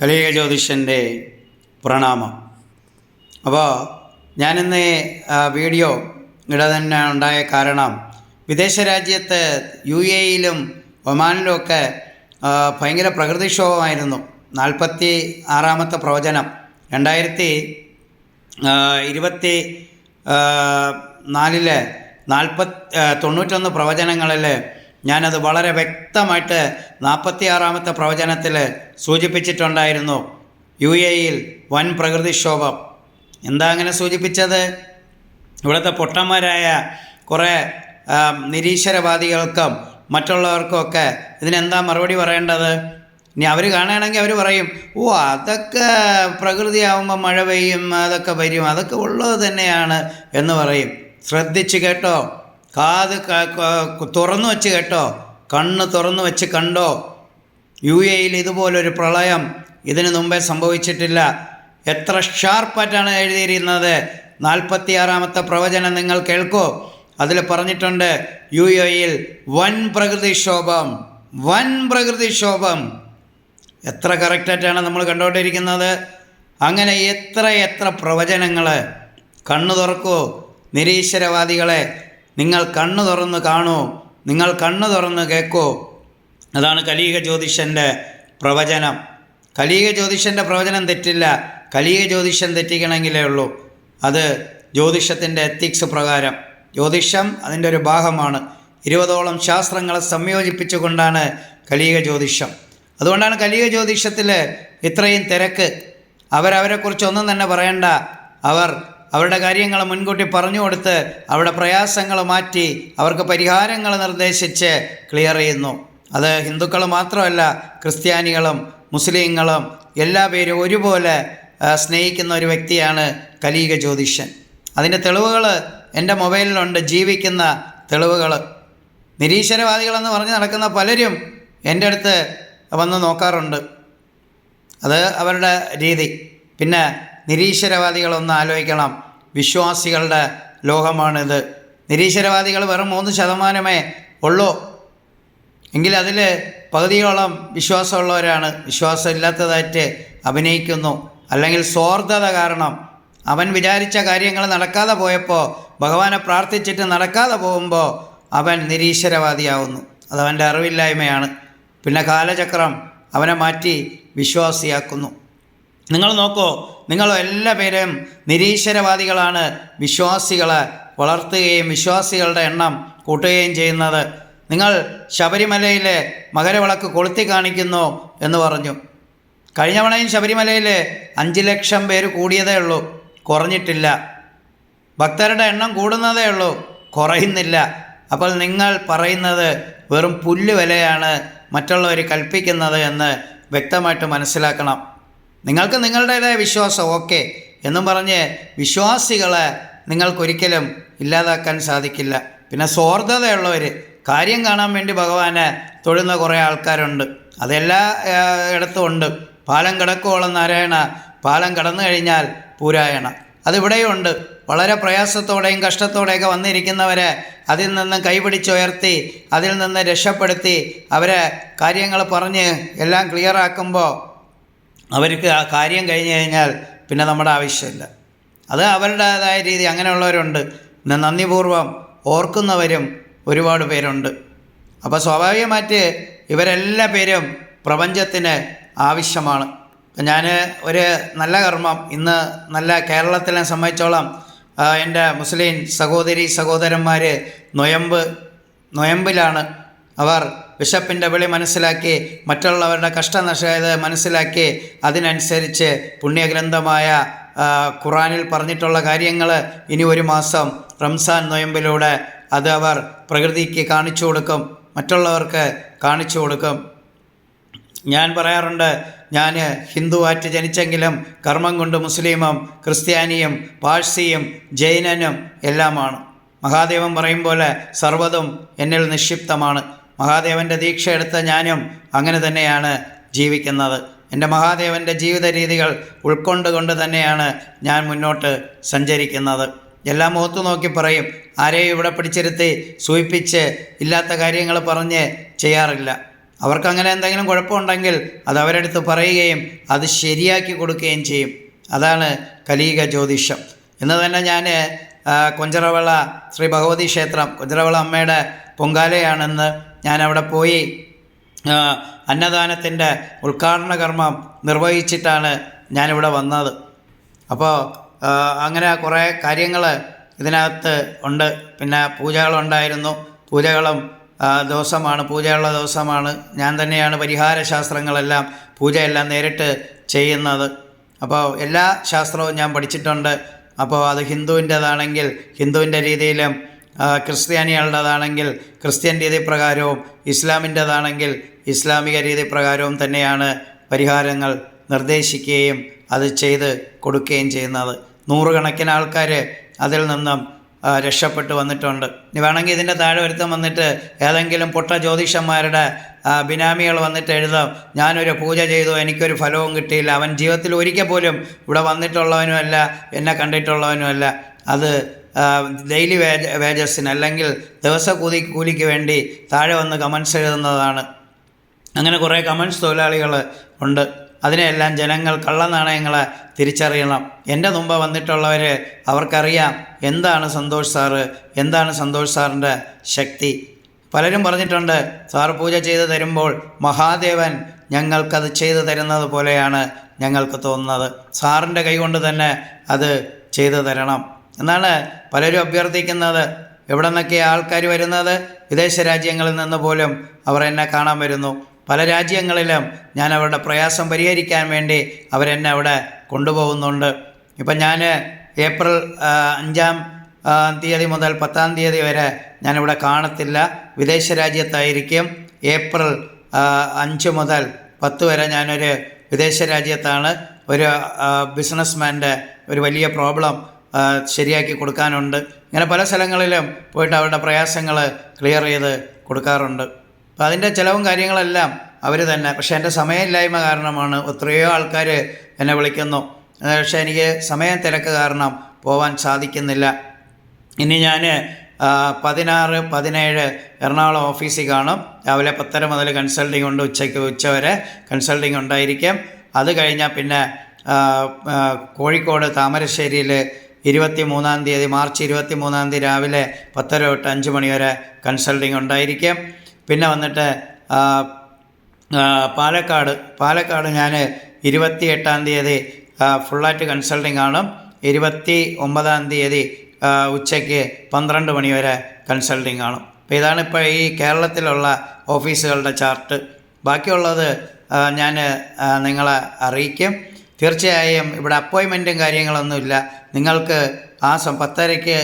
കലിക ജ്യോതിഷന്റെ പ്രണാമം. അപ്പോൾ ഞാനിന്ന് വീഡിയോ ഇട തന്നെ ഉണ്ടായ കാരണം വിദേശ രാജ്യത്ത് യു എയിലും ഒമാനിലും ഒക്കെ ആ, ഭയങ്കര പ്രകൃതിക്ഷോഭമായിരുന്നു. നാൽപ്പത്തി ആറാമത്തെ പ്രവചനം. രണ്ടായിരത്തി ഇരുപത്തി നാലിൽ നാൽപ്പത്തി തൊണ്ണൂറ്റൊന്ന് പ്രവചനങ്ങളിൽ ഞാനത് വളരെ വ്യക്തമായിട്ട് നാൽപ്പത്തിയാറാമത്തെ പ്രവചനത്തിൽ സൂചിപ്പിച്ചിട്ടുണ്ടായിരുന്നു. യു എയിൽ വൻ പ്രകൃതിക്ഷോഭം. എന്താ അങ്ങനെ സൂചിപ്പിച്ചത്? ഇവിടുത്തെ പൊട്ടന്മാരായ കുറേ നിരീശ്വരവാദികൾക്കും മറ്റുള്ളവർക്കുമൊക്കെ ഇതിനെന്താ മറുപടി പറയേണ്ടത്? ഇനി അവർ കാണുകയാണെങ്കിൽ അവർ പറയും ഓ അതൊക്കെ പ്രകൃതിയാവുമ്പോൾ മഴ പെയ്യും അതൊക്കെ വരും അതൊക്കെ ഉള്ളത് തന്നെയാണ് എന്ന് പറയും. ശ്രദ്ധിച്ച് കേട്ടോ. കാത് തുറന്നു വെച്ച് കേട്ടോ. കണ്ണ് തുറന്നു വെച്ച് കണ്ടോ. യു എയിൽ ഇതുപോലൊരു പ്രളയം ഇതിനു മുമ്പേ സംഭവിച്ചിട്ടില്ല. എത്ര ഷാർപ്പായിട്ടാണ് എഴുതിയിരിക്കുന്നത്. നാൽപ്പത്തിയാറാമത്തെ പ്രവചനം നിങ്ങൾ കേൾക്കൂ. അതിൽ പറഞ്ഞിട്ടുണ്ട് യു എയിൽ വൻ പ്രകൃതിക്ഷോഭം വൻ പ്രകൃതിക്ഷോഭം എത്ര കറക്റ്റായിട്ടാണ് നമ്മൾ കണ്ടുകൊണ്ടിരിക്കുന്നത്? അങ്ങനെ എത്ര എത്ര പ്രവചനങ്ങൾ കണ്ണു തുറക്കൂ നിരീശ്വരവാദികളെ നിങ്ങൾ കണ്ണു തുറന്ന് കാണൂ. നിങ്ങൾ കണ്ണു തുറന്ന് കേൾക്കൂ അതാണ് കലീക ജ്യോതിഷന്റെ പ്രവചനം. കലീക ജ്യോതിഷന്റെ പ്രവചനം തെറ്റില്ല. കലീക ജ്യോതിഷം തെറ്റിക്കണമെങ്കിലേ ഉള്ളൂ. അത് ജ്യോതിഷത്തിന്റെ എത്തിക്സ് പ്രകാരം. ജ്യോതിഷം അതിന്റെ ഒരു ഭാഗമാണ്. ഇരുപതോളം ശാസ്ത്രങ്ങളെ സംയോജിപ്പിച്ചുകൊണ്ടാണ് കലീക ജ്യോതിഷം. അതുകൊണ്ടാണ് കലിക ജ്യോതിഷത്തിൽ ഇത്രയും തിരക്ക്. അവരവരെക്കുറിച്ച് ഒന്നും തന്നെ പറയണ്ട. അവർ അവരുടെ കാര്യങ്ങൾ മുൻകൂട്ടി പറഞ്ഞു കൊടുത്ത് അവരുടെ പ്രയാസങ്ങൾ മാറ്റി അവർക്ക് പരിഹാരങ്ങൾ നിർദ്ദേശിച്ച് ക്ലിയർ ചെയ്യുന്നു. അത് ഹിന്ദുക്കൾ മാത്രമല്ല ക്രിസ്ത്യാനികളും മുസ്ലിങ്ങളും എല്ലാ പേരും ഒരുപോലെ സ്നേഹിക്കുന്ന ഒരു വ്യക്തിയാണ് കലീക ജ്യോതിഷൻ. അതിന്റെ തെളിവുകൾ എന്റെ മൊബൈലിലുണ്ട് ജീവിക്കുന്ന തെളിവുകൾ നിരീശ്വരവാദികളെന്ന് പറഞ്ഞ് നടക്കുന്ന പലരും എന്റെ അടുത്ത് വന്ന് നോക്കാറുണ്ട്. അത് അവരുടെ രീതി. പിന്നെ നിരീശ്വരവാദികളൊന്ന് ആലോചിക്കണം. വിശ്വാസികളുടെ ലോകമാണിത്. നിരീശ്വരവാദികൾ വെറും മൂന്ന് ശതമാനമേ ഉള്ളൂ. എങ്കിൽ അതിൽ പകുതിയോളം വിശ്വാസമുള്ളവരാണ്. വിശ്വാസമില്ലാത്തതായിട്ട് അഭിനയിക്കുന്നു. അല്ലെങ്കിൽ സ്വാർത്ഥത കാരണം. അവൻ വിചാരിച്ച കാര്യങ്ങൾ നടക്കാതെ പോയപ്പോൾ ഭഗവാനെ പ്രാർത്ഥിച്ചിട്ട് നടക്കാതെ പോകുമ്പോൾ അവൻ നിരീശ്വരവാദിയാവുന്നു. അതവന്റെ അറിവില്ലായ്മയാണ്. പിന്നെ കാലചക്രം അവനെ മാറ്റി വിശ്വാസിയാക്കുന്നു. നിങ്ങൾ നോക്കൂ നിങ്ങൾ എല്ലാ പേരും നിരീശ്വരവാദികളാണ്. വിശ്വാസികളെ വളർത്തുകയും വിശ്വാസികളുടെ എണ്ണം കൂട്ടുകയും ചെയ്യുന്നത്. നിങ്ങൾ ശബരിമലയിലെ മകരവിളക്ക് കൊളുത്തി കാണിക്കുന്നു എന്ന് പറഞ്ഞു. കഴിഞ്ഞ തവണയും ശബരിമലയിൽ അഞ്ച് ലക്ഷം പേര് കൂടിയതേ ഉള്ളൂ കുറഞ്ഞിട്ടില്ല. ഭക്തരുടെ എണ്ണം കൂടുന്നതേ ഉള്ളൂ കുറയുന്നില്ല. അപ്പോൾ നിങ്ങൾ പറയുന്നത് വെറും പുല്ല് വിലയാണ് മറ്റുള്ളവർ കൽപ്പിക്കുന്നത് എന്ന് വ്യക്തമായിട്ട് മനസ്സിലാക്കണം. നിങ്ങൾക്ക് നിങ്ങളുടേതായ വിശ്വാസം ഓക്കെ എന്നും പറഞ്ഞ് വിശ്വാസികളെ നിങ്ങൾക്കൊരിക്കലും ഇല്ലാതാക്കാൻ സാധിക്കില്ല. പിന്നെ സ്വാർത്ഥതയുള്ളവർ കാര്യം കാണാൻ വേണ്ടി ഭഗവാനെ തൊഴുന്ന കുറേ ആൾക്കാരുണ്ട്. അതെല്ലാ ഇടത്തും ഉണ്ട്. പാലം കിടക്കുവോളം നാരായണ പാലം കടന്നു കഴിഞ്ഞാൽ പൂരായണ. അതിവിടെയും ഉണ്ട് വളരെ പ്രയാസത്തോടെയും കഷ്ടത്തോടെയൊക്കെ വന്നിരിക്കുന്നവരെ അതിൽ നിന്ന് കൈപിടിച്ചുയർത്തി അതിൽ നിന്ന് രക്ഷപ്പെടുത്തി അവരെ കാര്യങ്ങൾ പറഞ്ഞ് എല്ലാം ക്ലിയർ ആക്കുമ്പോൾ അവർക്ക് ആ കാര്യം കഴിഞ്ഞ് കഴിഞ്ഞാൽ പിന്നെ നമ്മുടെ ആവശ്യമില്ല. അത് അവരുടേതായ രീതി അങ്ങനെയുള്ളവരുണ്ട്. പിന്നെ നന്ദിപൂർവം ഓർക്കുന്നവരും ഒരുപാട് പേരുണ്ട്. അപ്പോൾ സ്വാഭാവികമായിട്ട് ഇവരെല്ലാ പേരും പ്രപഞ്ചത്തിന് ആവശ്യമാണ്. ഞാൻ ഒരു നല്ല കർമ്മം ഇന്ന് നല്ല കേരളത്തിനെ സംബന്ധിച്ചോളം എന്റെ മുസ്ലിം സഹോദരി സഹോദരന്മാർ നൊയമ്പ് നൊയമ്പിലാണ് അവർ ബിഷപ്പിന്റെ വിളി മനസ്സിലാക്കി മറ്റുള്ളവരുടെ കഷ്ടനഷ്ടത മനസ്സിലാക്കി അതിനനുസരിച്ച് പുണ്യഗ്രന്ഥമായ ഖുറാനിൽ പറഞ്ഞിട്ടുള്ള കാര്യങ്ങൾ ഇനി ഒരു മാസം റംസാൻ നൊയമ്പിലൂടെ അത് അവർ പ്രകൃതിക്ക് കാണിച്ചു കൊടുക്കും മറ്റുള്ളവർക്ക് കാണിച്ചു കൊടുക്കും. ഞാൻ പറയാറുണ്ട് ഞാൻ ഹിന്ദുവായിട്ട് ജനിച്ചെങ്കിലും കർമ്മം കൊണ്ട് മുസ്ലിമും ക്രിസ്ത്യാനിയും പാഴ്സിയും ജൈനനും എല്ലാമാണ്. മഹാദേവൻ പറയും പോലെ സർവതും എന്നിൽ നിക്ഷിപ്തമാണ്. മഹാദേവന്റെ ദീക്ഷ എടുത്ത ഞാനും അങ്ങനെ തന്നെയാണ് ജീവിക്കുന്നത്. എന്റെ മഹാദേവന്റെ ജീവിത രീതികൾ ഉൾക്കൊണ്ടുകൊണ്ട് തന്നെയാണ് ഞാൻ മുന്നോട്ട് സഞ്ചരിക്കുന്നത്. എല്ലാം മുഖത്തു നോക്കി പറയും ആരെയും ഇവിടെ പിടിച്ചിരുത്തി സൂയിപ്പിച്ച് ഇല്ലാത്ത കാര്യങ്ങൾ പറഞ്ഞ് ചെയ്യാറില്ല. അവർക്ക് അങ്ങനെ എന്തെങ്കിലും കുഴപ്പമുണ്ടെങ്കിൽ അത് അവരെടുത്ത് പറയുകയും അത് ശരിയാക്കി കൊടുക്കുകയും ചെയ്യും. അതാണ് കലീക ജ്യോതിഷം. ഇന്ന് തന്നെ ഞാൻ കൊഞ്ചറവള ശ്രീ ഭഗവതി ക്ഷേത്രം കൊഞ്ചറവള അമ്മയുടെ പൊങ്കാലയാണെന്ന് ഞാൻ അവിടെ പോയി അന്നദാനത്തിന്റെ ഉദ്ഘാടന കർമ്മം നിർവഹിച്ചിട്ടാണ് ഞാനിവിടെ വന്നത്. അപ്പോൾ അങ്ങനെ കുറേ കാര്യങ്ങൾ ഇതിനകത്ത് ഉണ്ട്. പിന്നെ പൂജകളുണ്ടായിരുന്നു. പൂജകളും ദിവസമാണ്. പൂജയുള്ള ദിവസമാണ്. ഞാൻ തന്നെയാണ് പരിഹാര ശാസ്ത്രങ്ങളെല്ലാം പൂജയെല്ലാം നേരിട്ട് ചെയ്യുന്നത്. അപ്പോൾ എല്ലാ ശാസ്ത്രവും ഞാൻ പഠിച്ചിട്ടുണ്ട്. അപ്പോൾ അത് ഹിന്ദുവിന്റേതാണെങ്കിൽ ഹിന്ദുവിന്റെ രീതിയിലും ക്രിസ്ത്യാനികളുടേതാണെങ്കിൽ ക്രിസ്ത്യൻ രീതി പ്രകാരവും ഇസ്ലാമിന്റേതാണെങ്കിൽ ഇസ്ലാമിക രീതി പ്രകാരവും തന്നെയാണ് പരിഹാരങ്ങൾ നിർദ്ദേശിക്കുകയും അത് ചെയ്ത് കൊടുക്കുകയും ചെയ്യുന്നത്. നൂറുകണക്കിന് ആൾക്കാർ അതിൽ നിന്നും രക്ഷപ്പെട്ട് വന്നിട്ടുണ്ട്. ഇനി വേണമെങ്കിൽ ഇതിന്റെ താഴെ ഒരുത്തം വന്നിട്ട് ഏതെങ്കിലും പൊട്ട ജ്യോതിഷന്മാരുടെ ബിനാമികൾ വന്നിട്ട് എഴുതാം ഞാനൊരു പൂജ ചെയ്തു എനിക്കൊരു ഫലവും കിട്ടിയില്ല അവൻ ജീവിതത്തിൽ ഒരിക്കൽ പോലും ഇവിടെ വന്നിട്ടുള്ളവനുമല്ല എന്നെ കണ്ടിട്ടുള്ളവനുമല്ല. അത് ഡെയിലി വേജ വേജസിന് അല്ലെങ്കിൽ ദിവസ കൂലി കൂലിക്ക് വേണ്ടി താഴെ വന്ന് കമൻസ് എഴുതുന്നതാണ്. അങ്ങനെ കുറേ കമൻസ് തൊഴിലാളികൾ ഉണ്ട്. അതിനെയെല്ലാം ജനങ്ങൾ കള്ള നാണയങ്ങളെ തിരിച്ചറിയണം. എന്റെ മുമ്പ് വന്നിട്ടുള്ളവർ അവർക്കറിയാം എന്താണ് സന്തോഷ് സാറ് എന്താണ് സന്തോഷ് സാറിന്റെ ശക്തി. പലരും പറഞ്ഞിട്ടുണ്ട് സാർ പൂജ ചെയ്തു തരുമ്പോൾ മഹാദേവൻ ഞങ്ങൾക്കത് ചെയ്തു തരുന്നത് പോലെയാണ് ഞങ്ങൾക്ക് തോന്നുന്നത്. സാറിന്റെ കൈകൊണ്ട് തന്നെ അത് ചെയ്തു തരണം. എന്നാണ് പലരും അഭ്യർത്ഥിക്കുന്നത്. എവിടെ നിന്നൊക്കെ ആൾക്കാർ വരുന്നത്? വിദേശ രാജ്യങ്ങളിൽ നിന്ന് പോലും അവർ എന്നെ കാണാൻ വരുന്നു. പല രാജ്യങ്ങളിലും ഞാൻ അവരുടെ പ്രയാസം പരിഹരിക്കാൻ വേണ്ടി അവരെന്നെ അവിടെ കൊണ്ടുപോകുന്നുണ്ട്. ഇപ്പം ഞാൻ ഏപ്രിൽ അഞ്ചാം തീയതി മുതൽ പത്താം തീയതി വരെ ഞാനിവിടെ കാണത്തില്ല. വിദേശ രാജ്യത്തായിരിക്കും. ഏപ്രിൽ അഞ്ച് മുതൽ പത്ത് വരെ ഞാനൊരു വിദേശ രാജ്യത്താണ്. ഒരു ബിസിനസ്മാന്റെ ഒരു വലിയ പ്രോബ്ലം ശരിയാക്കി കൊടുക്കാനുണ്ട്. ഇങ്ങനെ പല സ്ഥലങ്ങളിലും പോയിട്ട് അവരുടെ പ്രയാസങ്ങൾ ക്ലിയർ ചെയ്ത് കൊടുക്കാറുണ്ട്. അപ്പോൾ അതിന്റെ ചിലവും കാര്യങ്ങളെല്ലാം അവർ തന്നെ. പക്ഷേ എന്റെ സമയമില്ലായ്മ കാരണമാണ് എത്രയോ ആൾക്കാർ എന്നെ വിളിക്കുന്നു. പക്ഷേ എനിക്ക് സമയം തിരക്ക് കാരണം പോവാൻ സാധിക്കുന്നില്ല. ഇനി ഞാൻ പതിനാറ് പതിനേഴ് എറണാകുളം ഓഫീസിൽ കാണും. രാവിലെ പത്തര മുതൽ കൺസൾട്ടിംഗ് ഉണ്ട് ഉച്ചയ്ക്ക് ഉച്ച വരെ കൺസൾട്ടിംഗ് ഉണ്ടായിരിക്കും. അത് കഴിഞ്ഞാൽ പിന്നെ കോഴിക്കോട് താമരശ്ശേരിയിൽ ഇരുപത്തി മൂന്നാം തീയതി മാർച്ച് ഇരുപത്തി മൂന്നാം തീയതി രാവിലെ പത്തര തൊട്ട് അഞ്ച് മണി വരെ കൺസൾട്ടിംഗ് ഉണ്ടായിരിക്കും. പിന്നെ വന്നിട്ട് പാലക്കാട് പാലക്കാട് ഞാൻ ഇരുപത്തി എട്ടാം തീയതി ഫുള്ളായിട്ട് കൺസൾട്ടിങ് കാണും. ഇരുപത്തി ഒമ്പതാം തീയതി ഉച്ചയ്ക്ക് പന്ത്രണ്ട് മണി വരെ കൺസൾട്ടിംഗ് കാണും. അപ്പോൾ ഇതാണ് ഇപ്പോൾ ഈ കേരളത്തിലുള്ള ഓഫീസുകളുടെ ചാർട്ട്. ബാക്കിയുള്ളത് ഞാൻ നിങ്ങളെ അറിയിക്കും. തീർച്ചയായും ഇവിടെ അപ്പോയിൻമെന്റും കാര്യങ്ങളൊന്നുമില്ല നിങ്ങൾക്ക് ആ പത്തരയ്ക്ക്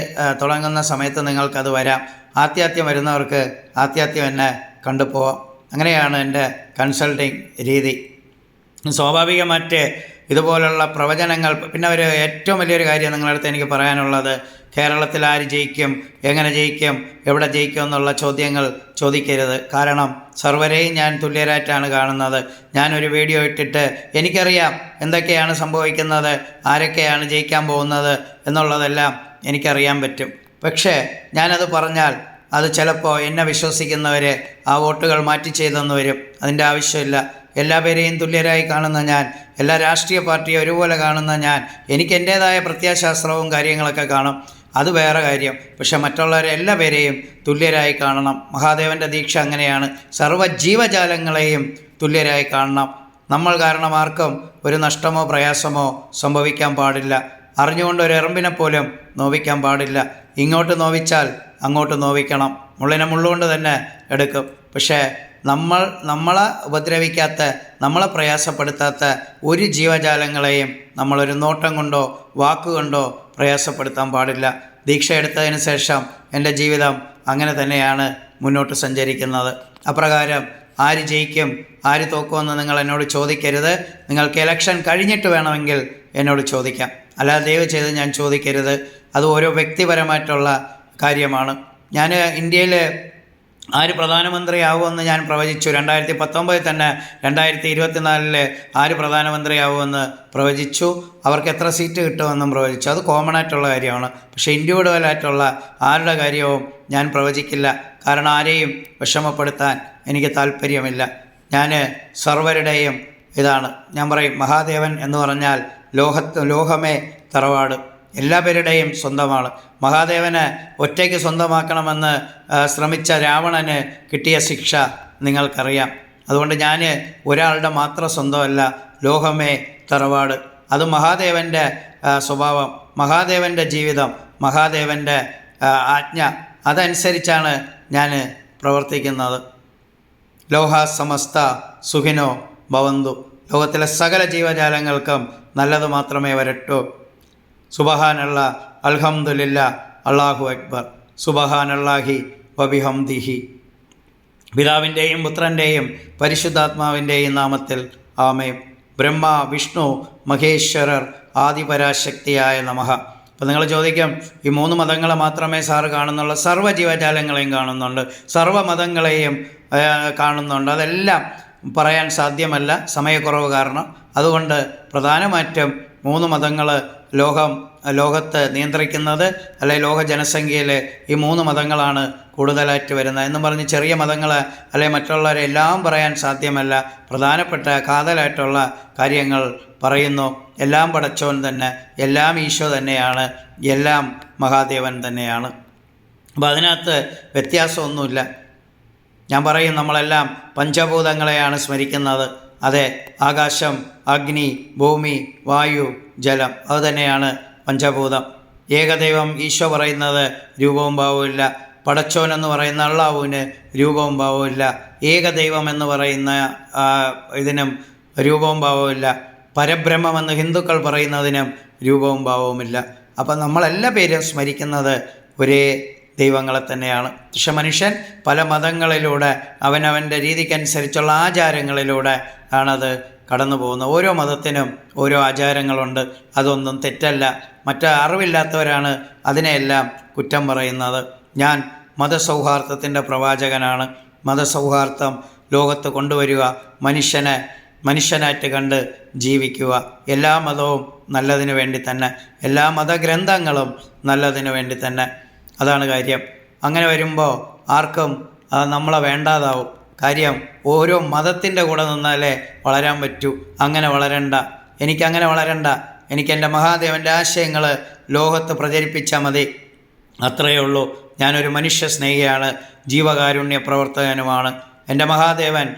തുടങ്ങുന്ന സമയത്ത് നിങ്ങൾക്കത് വരാം. ആത്യാത്യം വരുന്നവർക്ക് ആത്യാത്യം എന്നെ കണ്ടുപോവാം. അങ്ങനെയാണ് എന്റെ കൺസൾട്ടിങ് രീതി. സ്വാഭാവികമായിട്ട് ഇതുപോലുള്ള പ്രവചനങ്ങൾ പിന്നെ ഒരു ഏറ്റവും വലിയൊരു കാര്യം നിങ്ങളുടെ അടുത്ത് എനിക്ക് പറയാനുള്ളത് കേരളത്തിൽ ആര് ജയിക്കും? എങ്ങനെ ജയിക്കും? എവിടെ ജയിക്കും എന്നുള്ള ചോദ്യങ്ങൾ ചോദിക്കരുത്. കാരണം സർവരെയും ഞാൻ തുല്യരായിട്ടാണ് കാണുന്നത്. ഞാനൊരു വീഡിയോ ഇട്ടിട്ട് എനിക്കറിയാം എന്തൊക്കെയാണ് സംഭവിക്കുന്നത് ആരൊക്കെയാണ് ജയിക്കാൻ പോകുന്നത് എന്നുള്ളതെല്ലാം എനിക്കറിയാൻ പറ്റും. പക്ഷേ ഞാനത് പറഞ്ഞാൽ അത് ചിലപ്പോൾ എന്നെ വിശ്വസിക്കുന്നവർ ആ വോട്ടുകൾ മാറ്റി ചെയ്തെന്ന് വരും. അതിന്റെ ആവശ്യമില്ല. എല്ലാ പേരെയും തുല്യരായി കാണുന്ന ഞാൻ എല്ലാ രാഷ്ട്രീയ പാർട്ടിയും ഒരുപോലെ കാണുന്ന ഞാൻ എനിക്ക് എന്റേതായ പ്രത്യാശാസ്ത്രവും കാര്യങ്ങളൊക്കെ കാണും. അത് വേറെ കാര്യം. പക്ഷെ മറ്റുള്ളവരെ എല്ലാ പേരെയും തുല്യരായി കാണണം. മഹാദേവന്റെ ദീക്ഷ അങ്ങനെയാണ്. സർവ ജീവജാലങ്ങളെയും തുല്യരായി കാണണം. നമ്മൾ കാരണം ആർക്കും ഒരു നഷ്ടമോ പ്രയാസമോ സംഭവിക്കാൻ പാടില്ല. അറിഞ്ഞുകൊണ്ട് ഒരു എറുമ്പിനെ പോലും നോവിക്കാൻ പാടില്ല. ഇങ്ങോട്ട് നോവിച്ചാൽ അങ്ങോട്ട് നോവിക്കണം. മുള്ളിനെ മുള്ളുകൊണ്ട് തന്നെ എടുക്കും. പക്ഷേ നമ്മൾ നമ്മളെ ഉപദ്രവിക്കാത്ത നമ്മളെ പ്രയാസപ്പെടുത്താത്ത ഒരു ജീവജാലങ്ങളെയും നമ്മളൊരു നോട്ടം കൊണ്ടോ വാക്കുകൊണ്ടോ പ്രയാസപ്പെടുത്താൻ പാടില്ല. ദീക്ഷ എടുത്തതിന് ശേഷം എന്റെ ജീവിതം അങ്ങനെ തന്നെയാണ് മുന്നോട്ട് സഞ്ചരിക്കുന്നത്. അപ്രകാരം ആര് ജയിക്കും ആര് തോക്കുമെന്ന് നിങ്ങൾ എന്നോട് ചോദിക്കരുത്. നിങ്ങൾക്ക് ഇലക്ഷൻ കഴിഞ്ഞിട്ട് വേണമെങ്കിൽ എന്നോട് ചോദിക്കാം. അല്ലാതെ ദയവ് ചെയ്ത് ഞാൻ ചോദിക്കരുത്. അത് ഓരോ വ്യക്തിപരമായിട്ടുള്ള കാര്യമാണ്. ഞാൻ ഇന്ത്യയിൽ ആര് പ്രധാനമന്ത്രിയാവുമെന്ന് ഞാൻ പ്രവചിച്ചു. രണ്ടായിരത്തി പത്തൊമ്പതിൽ തന്നെ രണ്ടായിരത്തി ഇരുപത്തിനാലിൽ ആര് പ്രധാനമന്ത്രിയാവുമെന്ന് പ്രവചിച്ചു. അവർക്ക് എത്ര സീറ്റ് കിട്ടുമെന്നും പ്രവചിച്ചു. അത് കോമൺ ആയിട്ടുള്ള കാര്യമാണ്. പക്ഷേ ഇൻഡിവിജ്വൽ ആയിട്ടുള്ള ആരുടെ കാര്യവും ഞാൻ പ്രവചിക്കില്ല. കാരണം ആരെയും വിഷമപ്പെടുത്താൻ എനിക്ക് താല്പര്യമില്ല. ഞാൻ സർവരുടെയും ഇതാണ്. ഞാൻ പറയും മഹാദേവൻ എന്ന് പറഞ്ഞാൽ ലോഹത്ത് ലോഹമേ തറവാട്. എല്ലാ പേരുടെയും സ്വന്തമാണ്. മഹാദേവന് ഒറ്റയ്ക്ക് സ്വന്തമാക്കണമെന്ന് ശ്രമിച്ച രാവണന് കിട്ടിയ ശിക്ഷ നിങ്ങൾക്കറിയാം. അതുകൊണ്ട് ഞാൻ ഒരാളുടെ മാത്രം സ്വന്തമല്ല ലോഹമേ തറവാട്. അത് മഹാദേവന്റെ സ്വഭാവം മഹാദേവന്റെ ജീവിതം മഹാദേവന്റെ ആജ്ഞ. അതനുസരിച്ചാണ് ഞാൻ പ്രവർത്തിക്കുന്നത്. ലോഹ സമസ്ത സുഖിനോ ഭവന്തു. ലോകത്തിലെ സകല ജീവജാലങ്ങൾക്കും നല്ലത് മാത്രമേ വരട്ടൂ. സുബഹാനുള്ള അൽഹംദുലില്ല അള്ളാഹു അക്ബർ. സുബഹാനല്ലാഹി വബിഹംദിഹി. പിതാവിന്റെയും പുത്രന്റെയും പരിശുദ്ധാത്മാവിന്റെയും നാമത്തിൽ ആമേ ബ്രഹ്മ വിഷ്ണു മഹേശ്വരർ ആദിപരാശക്തിയായ നമഹ അപ്പോൾ നിങ്ങൾ ചോദിക്കാം ഈ മൂന്ന് മതങ്ങളെ മാത്രമേ സാറ് കാണുന്നുള്ളൂ? സർവ ജീവജാലങ്ങളെയും കാണുന്നുണ്ട്. സർവ മതങ്ങളെയും കാണുന്നുണ്ട്. അതെല്ലാം പറയാൻ സാധ്യമല്ല. സമയക്കുറവ് കാരണം. അതുകൊണ്ട് പ്രധാനമായിട്ടും മൂന്ന് മതങ്ങൾ ലോകം ലോകത്ത് നിയന്ത്രിക്കുന്നത് അല്ലെ ലോക ജനസംഖ്യയിൽ ഈ മൂന്ന് മതങ്ങളാണ് കൂടുതലായിട്ട് വരുന്നത് എന്നും പറഞ്ഞ് ചെറിയ മതങ്ങൾ അല്ലെ മറ്റുള്ളവരെ എല്ലാം പറയാൻ സാധ്യമല്ല. പ്രധാനപ്പെട്ട കാതലായിട്ടുള്ള കാര്യങ്ങൾ പറയുന്നു. എല്ലാം പടച്ചോൻ തന്നെ എല്ലാം ഈശോ തന്നെയാണ് എല്ലാം മഹാദേവൻ തന്നെയാണ്. അപ്പം അതിനകത്ത് വ്യത്യാസമൊന്നുമില്ല. ഞാൻ പറയും നമ്മളെല്ലാം പഞ്ചഭൂതങ്ങളെയാണ് സ്മരിക്കുന്നത്. അതെ ആകാശം അഗ്നി ഭൂമി വായു ജലം. അത് തന്നെയാണ് പഞ്ചഭൂതം. ഏകദൈവം ഈശോ പറയുന്നത് രൂപവും ഭാവവും പടച്ചോൻ എന്ന് പറയുന്ന അള്ളാഹുവിന് രൂപവും ഭാവവും ഇല്ല. ഏകദൈവം എന്ന് പറയുന്ന ഇതിനും രൂപവും ഭാവവും പരബ്രഹ്മം എന്ന് ഹിന്ദുക്കൾ പറയുന്നതിനും രൂപവും ഭാവവുമില്ല അപ്പം നമ്മളെല്ലാ പേരും സ്മരിക്കുന്നത് ഒരേ ദൈവങ്ങളെ തന്നെയാണ്. പക്ഷെ മനുഷ്യൻ പല മതങ്ങളിലൂടെ അവനവന്റെ രീതിക്കനുസരിച്ചുള്ള ആചാരങ്ങളിലൂടെ ആണത് കടന്നു പോകുന്നത് ഓരോ മതത്തിനും ഓരോ ആചാരങ്ങളുണ്ട്. അതൊന്നും തെറ്റല്ല. മറ്റ് അറിവില്ലാത്തവരാണ് അതിനെയെല്ലാം കുറ്റം പറയുന്നത്. ഞാൻ മതസൗഹാർദ്ദത്തിന്റെ പ്രവാചകനാണ്. മതസൗഹാർദ്ദം ലോകത്ത് കൊണ്ടുവരിക മനുഷ്യനെ മനുഷ്യനായിട്ട് കണ്ട് ജീവിക്കുക. എല്ലാ മതവും നല്ലതിനു വേണ്ടി തന്നെ. എല്ലാ മതഗ്രന്ഥങ്ങളും നല്ലതിനു വേണ്ടി തന്നെ. അതാണ് കാര്യം. അങ്ങനെ വരുമ്പോൾ ആർക്കും നമ്മളെ വേണ്ടാതാവും. കാര്യം ഓരോ മതത്തിന്റെ കൂടെ നിന്നാലേ വളരാൻ പറ്റൂ. അങ്ങനെ വളരണ്ട. എനിക്കങ്ങനെ വളരണ്ട. എനിക്ക് എന്റെ മഹാദേവന്റെ ആശയങ്ങൾ ലോകത്ത് പ്രചരിപ്പിച്ചാൽ മതി. അത്രയേ ഉള്ളൂ. ഞാനൊരു മനുഷ്യ സ്നേഹിയാണ്. ജീവകാരുണ്യ പ്രവർത്തകനുമാണ്. എന്റെ മഹാദേവൻ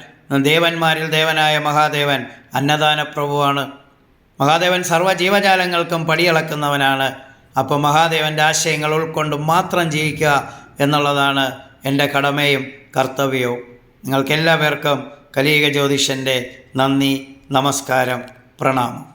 ദേവന്മാരിൽ ദേവനായ മഹാദേവൻ അന്നദാന പ്രഭുവാണ്. മഹാദേവൻ സർവ ജീവജാലങ്ങൾക്കും പടിയിളക്കുന്നവനാണ്. അപ്പോൾ മഹാദേവന്റെ ആശയങ്ങൾ ഉൾക്കൊണ്ട് മാത്രം ജീവിക്കുക എന്നുള്ളതാണ് എന്റെ കടമയും കർത്തവ്യവും. നിങ്ങൾക്കെല്ലാവർക്കും കലിയുഗ ജ്യോതിഷന്റെ നന്ദി നമസ്കാരം പ്രണാമം.